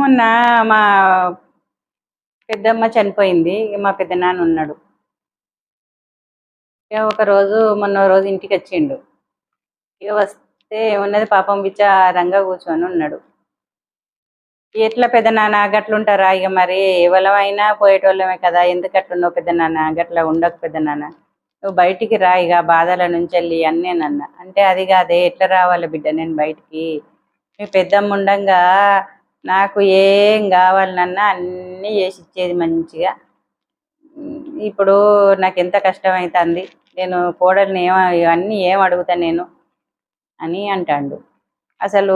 మొన్న మా పెద్దమ్మ చనిపోయింది ఇక మా పెద్దనాన్న ఉన్నాడు. ఇక ఒక రోజు మొన్న రోజు ఇంటికి వచ్చిండు. ఇక వస్తే ఉన్నది పాపం విచారంగా కూర్చొని ఉన్నాడు. ఎట్లా పెద్దనాన్న గట్లుంటారా? ఇక మరి ఎవరమైనా పోయేటోళ్ళమే కదా ఎందుకు అట్లున్నావు పెద్దనాన్న గట్లా ఉండకు పెద్దనాన్న నువ్వు బయటికి రా ఇక బాధల నుంచి వెళ్ళి అన్నేనన్న అంటే అది కాదే ఎట్లా రావాలి బిడ్డ నేను బయటికి? మీ పెద్దమ్మ ఉండంగా నాకు ఏం కావాలన్నా అన్నీ చేసి ఇచ్చేది మంచిగా. ఇప్పుడు నాకు ఎంత కష్టం అవుతుంది నేను కోడల్ని ఏమ అన్నీ ఏం అడుగుతా నేను? అని అంటాడు. అసలు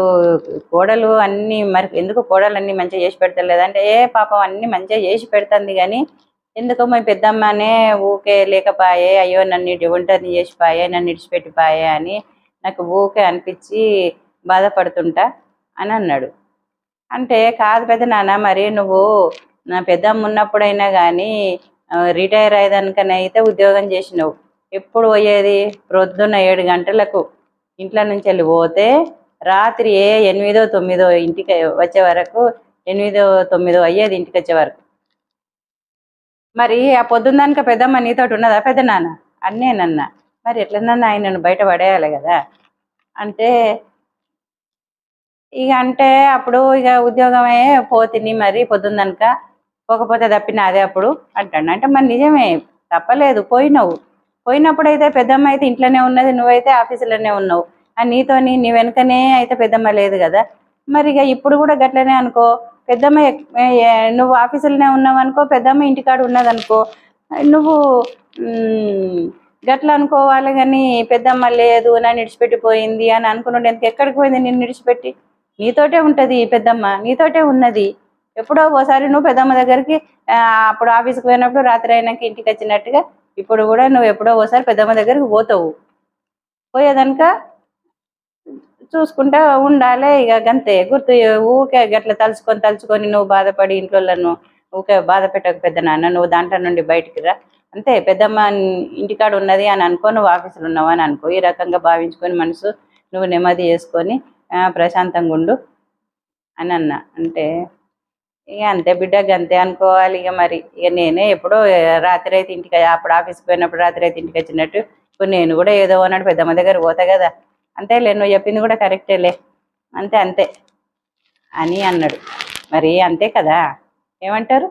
కోడలు అన్నీ మరి ఎందుకు కోడలు అన్నీ మంచిగా చేసి పెడతలేదంటే ఏ పాపం అన్నీ మంచిగా చేసి పెడుతుంది కానీ ఎందుకో మా పెద్దమ్మనే ఊకే లేకపాయే అయ్యో నన్ను ఇటు ఒంటరిని చేసిపాయే నన్ను ఇడిచిపెట్టిపాయే అని నాకు ఊకే అనిపించి బాధపడుతుంటా అని అన్నాడు. అంటే కాదు పెద్ద నాన్న మరి నువ్వు నా పెద్దమ్మ ఉన్నప్పుడైనా కానీ రిటైర్ అయ్యేదానికనైతే ఉద్యోగం చేసినావు. ఎప్పుడు పోయేది? ప్రొద్దున ఏడు గంటలకు ఇంట్లో నుంచి వెళ్ళి పోతే రాత్రి ఏ ఎనిమిదో తొమ్మిదో ఇంటికి వచ్చే వరకు ఎనిమిదో తొమ్మిదో అయ్యేది ఇంటికి వచ్చే వరకు. మరి ఆ పొద్దున్నాక పెద్దమ్మ నీతోటి ఉన్నదా పెద్ద నాన్న? అన్నేనన్నా. మరి ఎట్లనన్నా ఆయనను బయట పడేయాలి కదా. అంటే ఇక అంటే అప్పుడు ఇక ఉద్యోగమే పోతిని మరి పొద్దుందనక పోకపోతే తప్పిన అదే అప్పుడు అంటాడు. అంటే మరి నిజమే తప్పలేదు పోయినావు. పోయినప్పుడు అయితే పెద్దమ్మ అయితే ఇంట్లోనే ఉన్నది నువ్వైతే ఆఫీసులోనే ఉన్నావు. ఆ నీతోని నీ వెనుకనే అయితే పెద్దమ్మ లేదు కదా. మరి ఇక ఇప్పుడు కూడా గట్లనే అనుకో పెద్దమ్మ నువ్వు ఆఫీసులోనే ఉన్నావు అనుకో పెద్దమ్మ ఇంటికాడ ఉన్నదనుకో నువ్వు గట్ల అనుకోవాలి కానీ పెద్దమ్మ లేదు నన్ను విడిచిపెట్టిపోయింది అని అనుకున్నాడు ఎందుకు? ఎక్కడికి పోయింది నిన్ను విడిచిపెట్టి నీతోటే ఉంటది పెద్దమ్మ నీతోటే ఉన్నది. ఎప్పుడో ఓసారి నువ్వు పెద్దమ్మ దగ్గరికి అప్పుడు ఆఫీస్కి పోయినప్పుడు రాత్రి అయినాక ఇంటికి వచ్చినట్టుగా ఇప్పుడు కూడా నువ్వు ఎప్పుడో ఓసారి పెద్దమ్మ దగ్గరికి పోతావు. పోయేదనుక చూసుకుంటా ఉండాలి ఇక గంతే. గుర్తు ఊకే గట్ల తలుచుకొని తలుచుకొని నువ్వు బాధపడి ఇంట్లో ఊకే బాధ పెట్టక పెద్ద నాన్న నువ్వు దాంట్లో నుండి బయటికి రా. అంతే పెద్దమ్మ ఇంటికాడ ఉన్నది అని అనుకో నువ్వు ఆఫీసులో ఉన్నావు అని అనుకో. ఈ రకంగా భావించుకొని మనసు నువ్వు నెమ్మది చేసుకొని ప్రశాంతంగా ఉండు అని అన్న అంటే ఇక అంతే బిడ్డకి అంతే అనుకోవాలి ఇక మరి. ఇక నేనే ఎప్పుడో రాత్రి అయితే ఇంటికి అప్పుడు ఆఫీస్కి పోయినప్పుడు రాత్రి అయితే ఇంటికి వచ్చినట్టు. ఇప్పుడు నేను కూడా ఏదో అన్నాడు పెద్దమ్మ దగ్గర పోతా కదా. అంతేలే నువ్వు చెప్పింది కూడా కరెక్టేలే అంతే అంతే అని అన్నాడు. మరి అంతే కదా. ఏమంటారు?